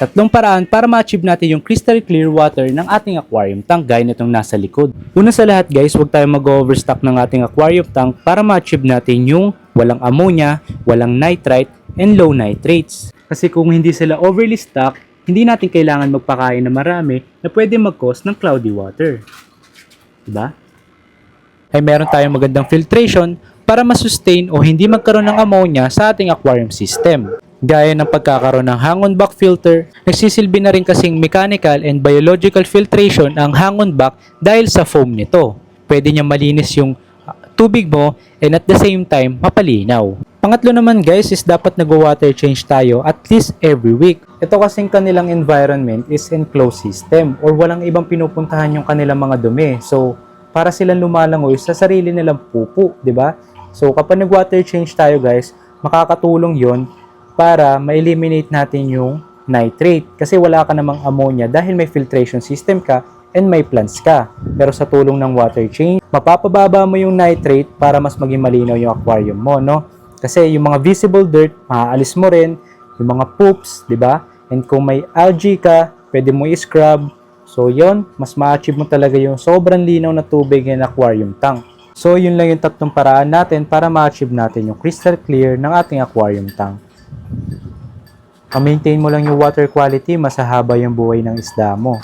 Tatlong paraan para ma-achieve natin yung crystal clear water ng ating aquarium tank gaya nitong nasa likod. Una sa lahat guys, huwag tayong mag-overstock ng ating aquarium tank para ma-achieve natin yung walang ammonia, walang nitrite, and low nitrates. Kasi kung hindi sila overly stocked, hindi natin kailangan magpakain na marami na pwede mag-cause ng cloudy water. Diba? Ay meron tayong magandang filtration para masustain o hindi magkaroon ng ammonia sa ating aquarium system. Gaya ng pagkakaroon ng hangon back filter, nagsisilbi na rin kasing mechanical and biological filtration ang hangon back dahil sa foam nito. Pwede niya malinis yung ah, tubig mo and at the same time mapalinaw. Pangatlo naman guys is dapat nag-water change tayo at least every week. Ito kasing kanilang environment is enclosed system or walang ibang pinupuntahan yung kanilang mga dumi. So, para silang lumalangoy sa sarili nilang pupo, di ba? So, kapag nag-water change tayo guys, makakatulong yon para ma-eliminate natin yung nitrate. Kasi wala ka namang ammonia dahil may filtration system ka and may plants ka. Pero sa tulong ng water change, mapapababa mo yung nitrate para mas maging malinaw yung aquarium mo, no? Kasi yung mga visible dirt, maaalis mo rin, yung mga poops, di ba? And kung may algae ka, pwede mo i-scrub. So yon, mas ma-achieve mo talaga yung sobrang linaw na tubig ng aquarium tank. So yun lang yung tatlong paraan natin para ma-achieve natin yung crystal clear ng ating aquarium tank. Ma-maintain mo lang yung water quality, masahaba yung buhay ng isda mo.